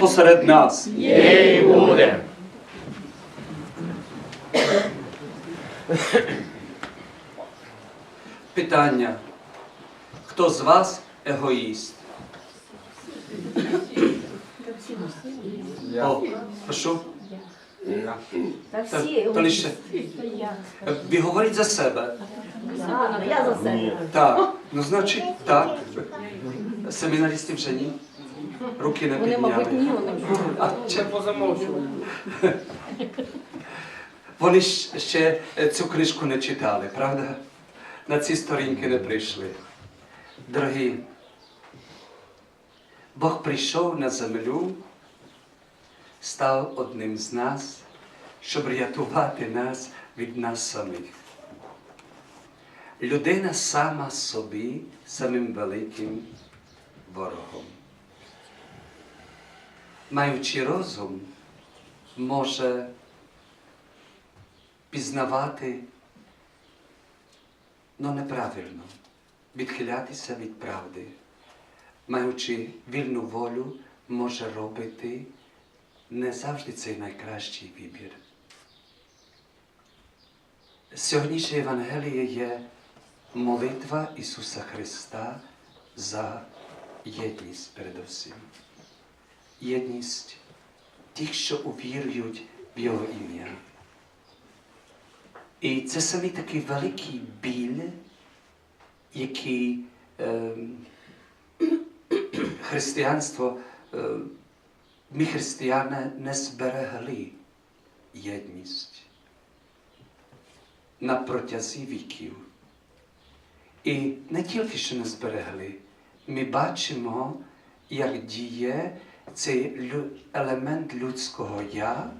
посеред нас. Є і буде. Питання. Хто з вас егоїст? О, прошу. Та Та- всі. то лише- Ви говоріть за себе. Ну я за себе. Так. Ну, значить, так. Семінаристів вже ні. Руки не Вони, мабуть, ні, підняли. вони вже. А чи позамовчували. Вони ще е, цю книжку не читали, правда? На ці сторінки не прийшли. Дорогі, Бог прийшов на землю, став одним з нас, щоб рятувати нас від нас самих. Людина сама собі самим великим ворогом. Маючи розум, може пізнавати, ну неправильно, відхилятися від правди, маючи вільну волю, може робити не завжди цей найкращий вибір. Сьогоднішнє Євангеліє є молитва Ісуса Христа за єдність передусім. Єдність тих, що увірують в Його ім'я. І це самі такий великий біль, який е, християнство, е, ми християни не зберегли єдність на протязі віків. І не тільки що не зберегли, ми бачимо, як діє цей елемент людського я,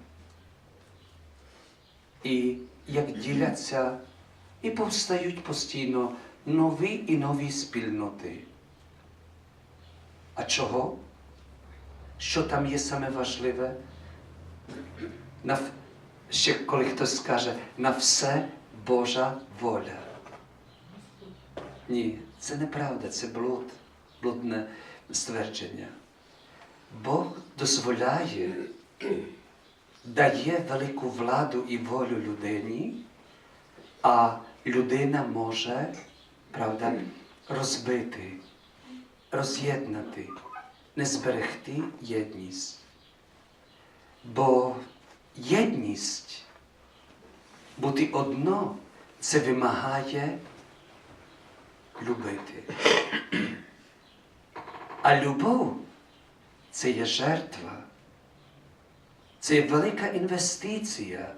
і як діляться і повстають постійно нові і нові спільноти. А чого? Що там є саме важливе? Ще коли хтось скаже, на все Божа воля. Ні, це неправда, це блуд, блудне ствердження. Бог дозволяє дає велику владу і волю людині, а людина може, правда, розбити, роз'єднати, не зберегти єдність. Бо єдність, бути одно, це вимагає любити. А любов це є жертва. Це є велика інвестиція,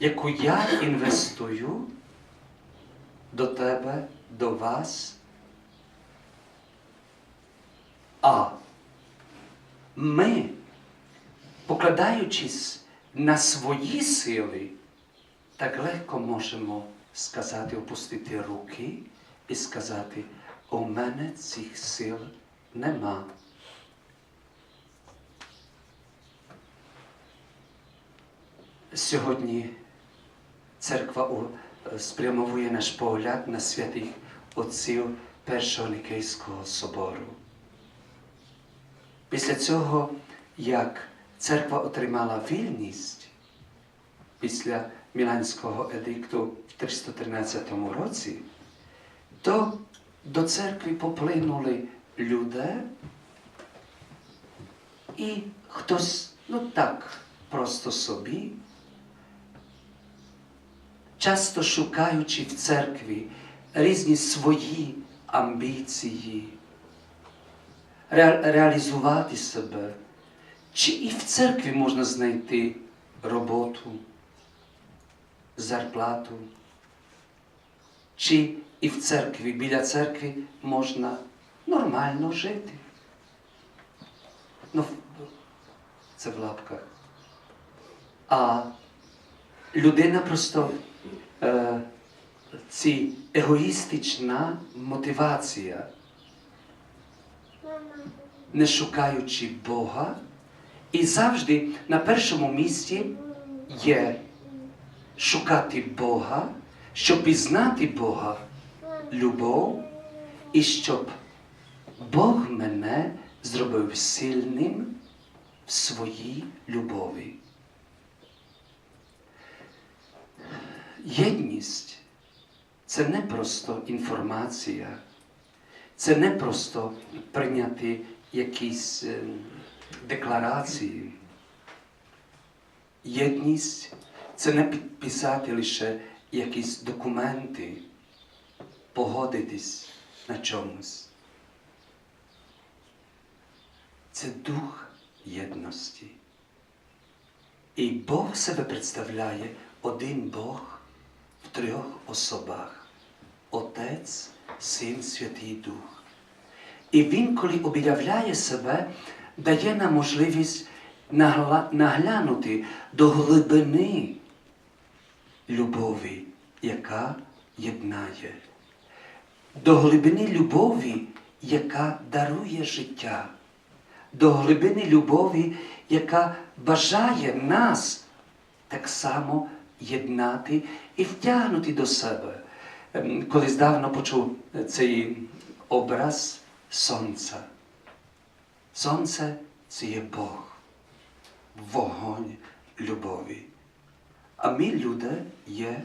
яку я інвестую до тебе, до вас. А ми, покладаючись на свої сили, так легко можемо сказати, опустити руки і сказати, у мене цих сил нема. Сьогодні церква спрямовує наш погляд на святих отців Першого Нікейського собору. Після цього, як церква отримала вільність після Міланського едикту в 313 році, то до церкви поплинули люди, і хтось, ну так, просто собі, часто шукаючи в церкві різні свої амбіції, ре- реалізувати себе. Чи і в церкві можна знайти роботу, зарплату? Чи і в церкві, біля церкви можна нормально жити? Ну, це в лапках. А людина просто е, ці егоїстична мотивація, не шукаючи Бога, і завжди на першому місці є шукати Бога, щоб пізнати Бога, любов, і щоб Бог мене зробив сильним в своїй любові. Єдність це не просто інформація, це не просто прийняти якісь е, декларації. Єдність це не підписати лише якісь документи, погодитись на чомусь. Це дух єдності. І Бог себе представляє один Бог в трьох особах. Отець, Син, Святий Дух. І Він, коли об'являє себе, дає нам можливість наглянути до глибини любові, яка єднає, до глибини любові, яка дарує життя, до глибини любові, яка бажає нас так само єднати і втягнути до себе. Ем, Колись давно почув цей образ сонця. Сонце це є Бог, вогонь любові. А ми, люди, є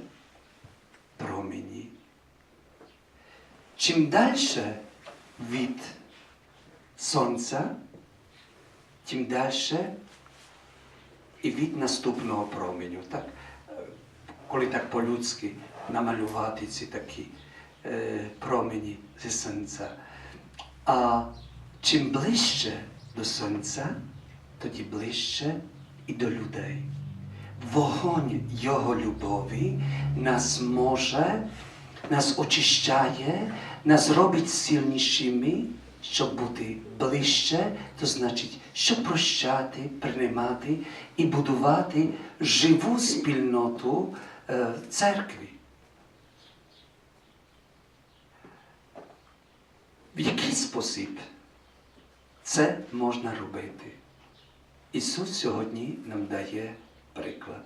промені. Чим далі від сонця, тим далі і від наступного променю. Так? Коли так по-людськи намалювати ці такі е, промені зі сонця. А чим ближче до сонця, тоді ближче і до людей. Вогонь Його любові нас може, нас очищає, нас робить сильнішими, щоб бути ближче, то значить, щоб прощати, приймати і будувати живу спільноту е, церкві. В який спосіб це можна робити? Ісус сьогодні нам дає приклад.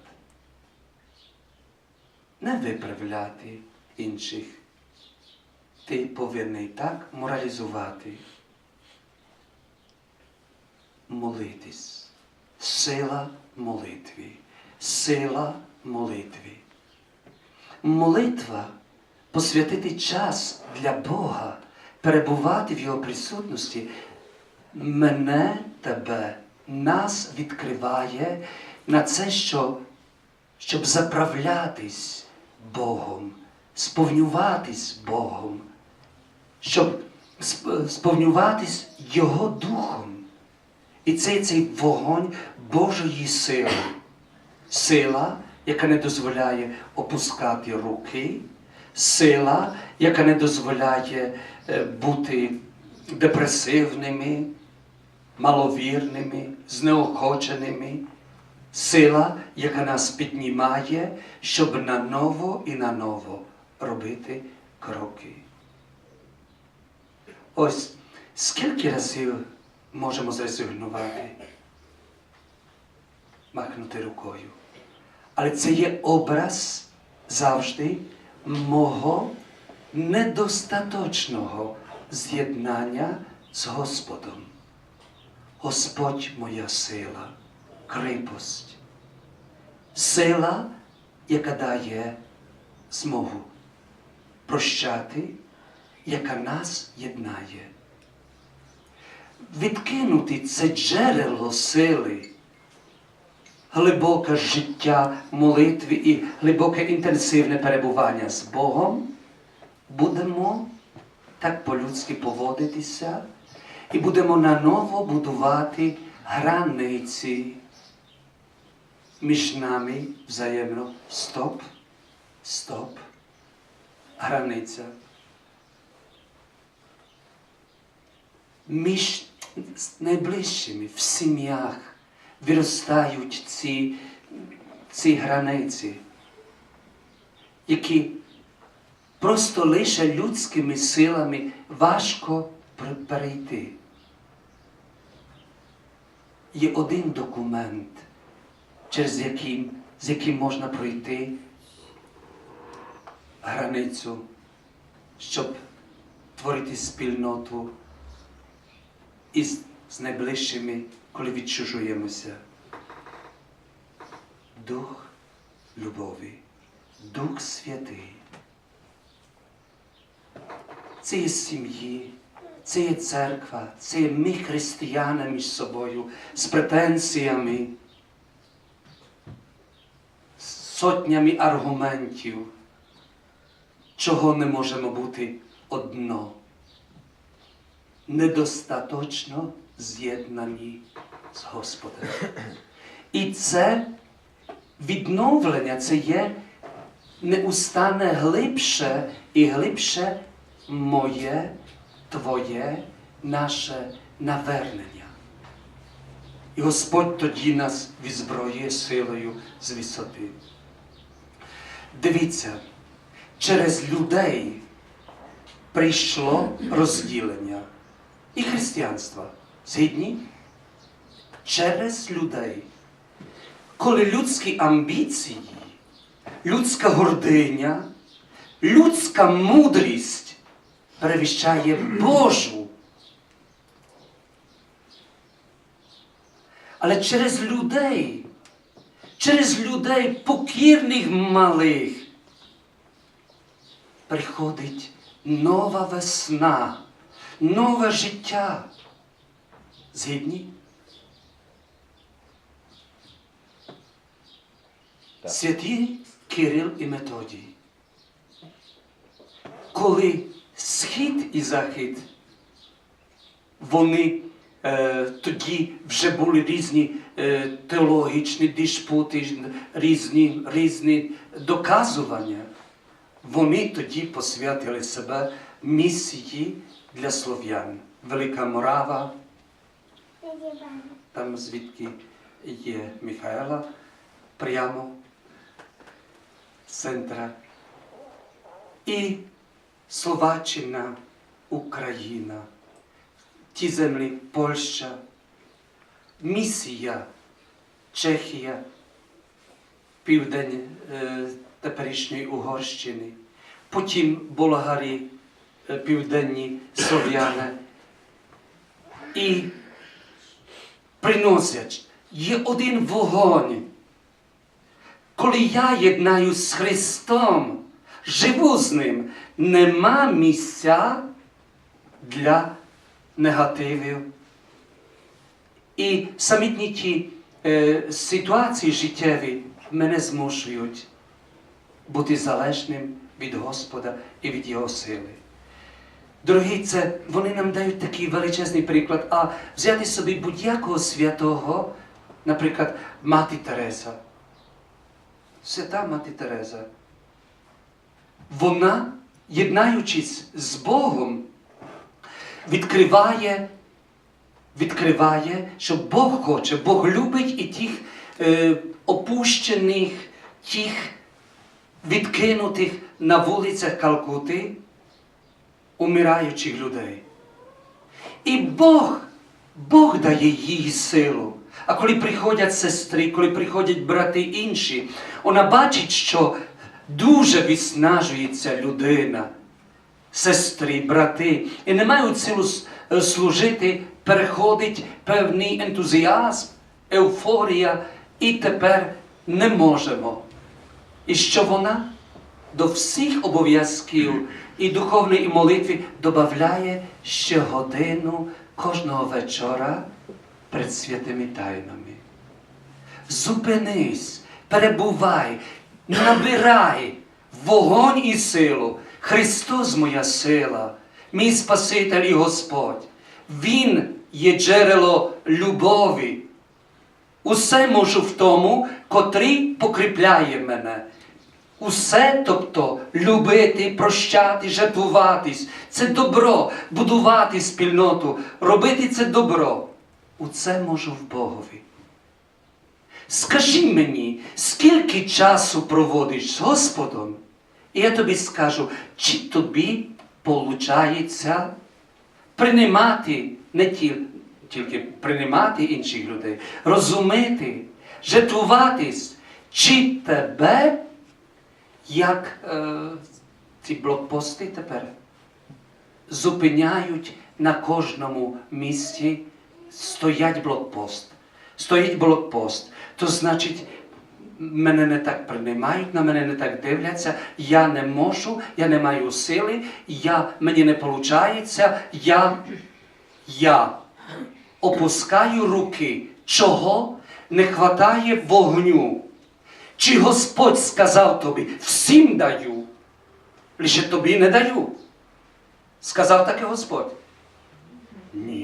Не виправляти інших. Ти повинен так моралізувати. Молитись. Сила молитві. Сила молитві. Молитва посвятити час для Бога, перебувати в Його присутності, мене, тебе, нас відкриває на це, що, щоб заправлятись Богом, сповнюватись Богом, щоб сповнюватись Його Духом. І це цей вогонь Божої сили. Сила, яка не дозволяє опускати руки, сила, яка не дозволяє е, бути депресивними, маловірними, знеохоченими. Сила, яка нас піднімає, щоб наново і наново робити кроки. Ось скільки разів можемо зрезигнувати, махнути рукою. Але це є образ завжди мого недостаточного з'єднання з Господом. Господь моя сила, кріпость, сила, яка дає змогу прощати, яка нас єднає. Відкинути це джерело сили, глибоке життя молитви і глибоке інтенсивне перебування з Богом, будемо так по-людськи поводитися і будемо наново будувати границі між нами взаємно. Стоп, стоп, границя. Між найближчими в сім'ях виростають ці, ці границі, які просто лише людськими силами важко перейти. Є один документ, через який, з яким можна пройти границю, щоб творити спільноту із з найближчими коли відчужуємося. Дух любові, Дух Святий. Це є сім'ї, це є церква, це є ми християни між собою з претензіями, з сотнями аргументів, чого не можемо бути одно. Недостаточно з'єднані з Господом. І це відновлення, це є неустане глибше і глибше моє, Твоє, наше навернення. І Господь тоді нас відзброює силою з висоти. Дивіться, через людей прийшло розділення і християнства. Згідні? Через людей. Коли людські амбіції, людська гординя, людська мудрість перевіщає Божу. Але через людей, через людей покірних малих приходить нова весна, нове життя. Згідні? Святі Кирил і Методій. Коли схід і захід, вони е, тоді вже були різні е, теологічні диспути, різні, різні доказування. Вони тоді посвятили себе місії для слов'ян. Велика Морава, там звідки є Михайла, прямо центра. І Словаччина, Україна, ті землі Польща, місія, Чехія, південь е, теперішньої Угорщини, потім Болгарі, е, південні слов'яни. І приносять є один вогонь. Коли я єднаю з Христом, живу з Ним, нема місця для негативів. І самітні ті е, ситуації життєві мене змушують бути залежним від Господа і від Його сили. Дорогі, це вони нам дають такий величезний приклад, а взяти собі будь-якого святого, наприклад, Мати Тереза. Свята Мати Тереза. Вона, єднаючись з Богом, відкриває, відкриває, що Бог хоче, Бог любить і тих е, опущених, тих відкинутих на вулицях Калкути, умираючих людей. І Бог, Бог дає їй силу. А коли приходять сестри, коли приходять брати інші, вона бачить, що дуже виснажується людина, сестри, брати, і не мають силу е, служити, переходить певний ентузіазм, еуфорія, і тепер не можемо. І що вона до всіх обов'язків і духовної і молитви додає ще годину кожного вечора перед святими тайнами. Зупинись, перебувай, набирай вогонь і силу. Христос моя сила, мій Спаситель і Господь. Він є джерело любові. Усе можу в тому, котрий покріпляє мене. Усе, тобто любити, прощати, жертвуватись, це добро, будувати спільноту, робити це добро. У це можу в Богові. Скажи мені, скільки часу проводиш з Господом? І я тобі скажу, чи тобі получається приймати не тіл- тільки приймати інших людей, розуміти, жертвуватись, чи тебе, як е, ці блокпости тепер, зупиняють на кожному місці, стоять блокпост. стоїть блокпост. То значить, мене не так приймають, на мене не так дивляться, я не можу, я не маю сили, я, мені не виходить, я, я опускаю руки. Чого? Не хватає вогню. Чи Господь сказав тобі, всім даю, лише тобі не даю. Сказав таке Господь? Ні.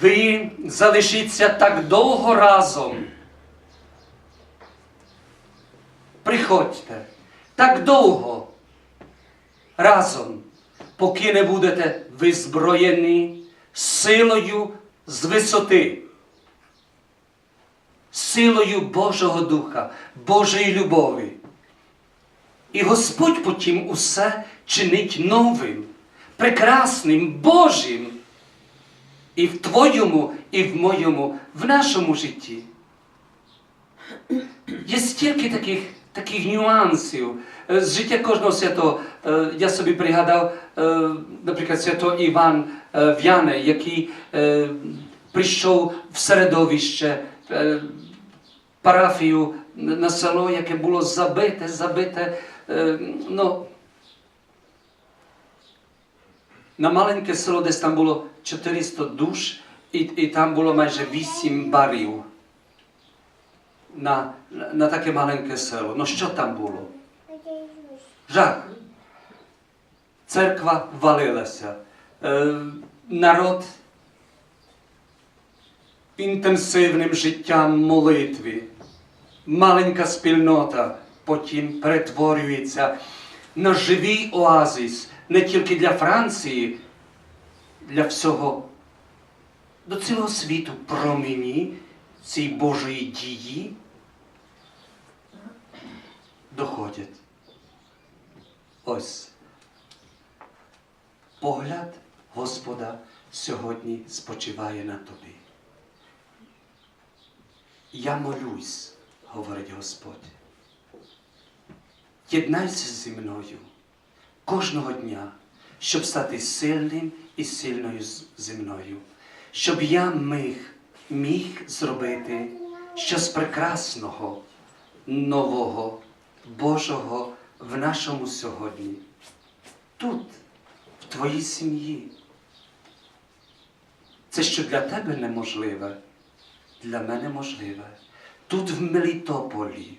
Ви залишіться так довго разом. Приходьте так довго разом, поки не будете визброєні силою з висоти, силою Божого Духа, Божої любові. І Господь потім усе чинить новим, прекрасним, Божим. І в твоєму, і в моєму, в нашому житті. Є стільки таких, таких нюансів Е, з життя кожного святого. Е, Я собі пригадав, е, наприклад, свято Іван В'яне, який прийшов в середовище, парафію на село, яке було забите, забите. Ну, на маленьке село, десь там було 400 душ, і, і там було майже 8 барів. На, на таке маленьке село. Ну що там було? Жах. Церква валилася. Е, народ інтенсивним життям молитви. Маленька спільнота потім перетворюється на живий оазис не тільки для Франції, для всього, до цілого світу промені цієї Божої дії доходять. Ось погляд Господа сьогодні спочиває на тобі. Я молюсь, говорить Господь. Єднайся зі мною кожного дня, щоб стати сильним і сильною зі мною, щоб я міг, міг зробити щось прекрасного, нового, Божого в нашому сьогодні. Тут, в твоїй сім'ї. Це що для тебе неможливе, для мене можливе. Тут в Мелітополі,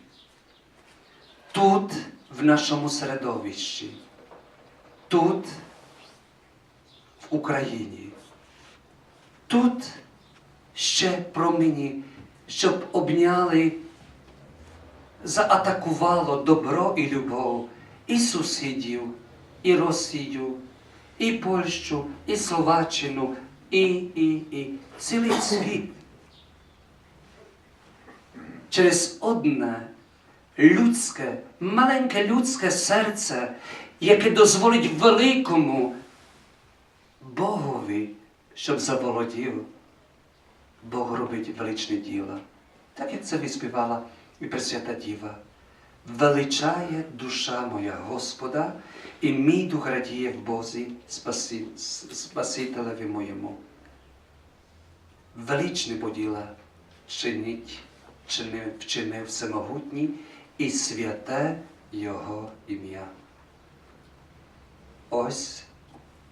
тут в нашому середовищі, тут в Україні. Тут ще промені, щоб обняли, заатакувало добро і любов і сусідів, і Росію, і Польщу, і Словаччину, і, і, і цілий світ. Через одне людське, маленьке людське серце, яке дозволить великому Богові, щоб заволодів. Бог робить величне діло. Так як це виспівала і Пресвята Діва. Величає душа моя Господа, і мій дух радіє в Бозі Спаси, Спасителеві моєму. Величне поділа чинить, чинив, вчинив всемогутній і святе Його ім'я. Ось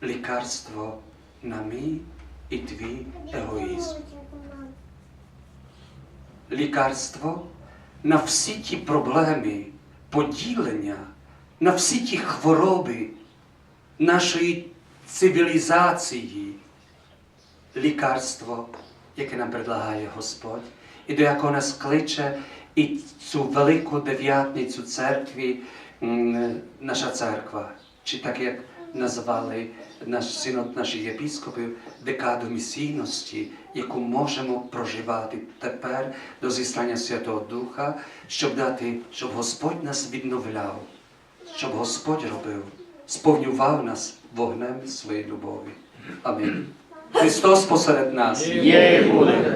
лікарство на мій і твій егоїзм. Лікарство на всі ті проблеми, поділення, на всі ті хвороби нашої цивілізації. Лікарство, яке нам предлагає Господь, і до якого нас кличе і цю велику дев'ятницю церкві, наша церква, чи так як назвали наш синод наших єпіскопів, декаду місійності, яку можемо проживати тепер до зістання Святого Духа, щоб дати, щоб Господь нас відновляв, щоб Господь робив, сповнював нас вогнем своєї любові. Амінь. Христос посеред нас. Є буде.